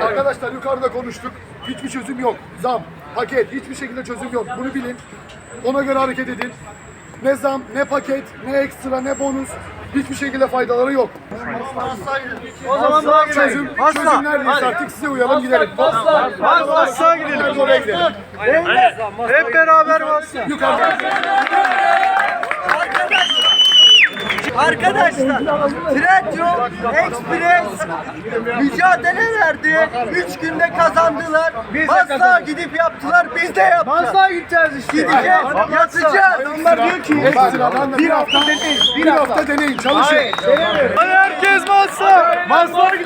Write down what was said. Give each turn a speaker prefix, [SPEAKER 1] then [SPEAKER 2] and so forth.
[SPEAKER 1] Arkadaşlar yukarıda konuştuk. Hiçbir çözüm yok. Zam, paket, hiçbir şekilde çözüm yok. Bunu bilin. Ona göre hareket edin. Ne zam, ne paket, ne ekstra, ne bonus. Hiçbir şekilde faydaları yok.
[SPEAKER 2] O zaman daha
[SPEAKER 1] Çözüm, çözüm neredeyse artık size uyalım gidelim.
[SPEAKER 2] Asla gidelim.
[SPEAKER 1] Hadi oraya gidelim.
[SPEAKER 2] Hep beraber basın.
[SPEAKER 1] Yukarıda.
[SPEAKER 3] Arkadaşlar Trendyol Express mücadele verdi. Üç günde kazandılar. Masla gidip yaptılar. Biz de yaptık.
[SPEAKER 2] Asla gideceğiz işte.
[SPEAKER 3] Gideceğiz, yatacağız.
[SPEAKER 1] Adamlar diyor ki bir hafta deneyin. Bir hafta deneyin. Çalışın.
[SPEAKER 2] Herkes gidiyoruz hadi.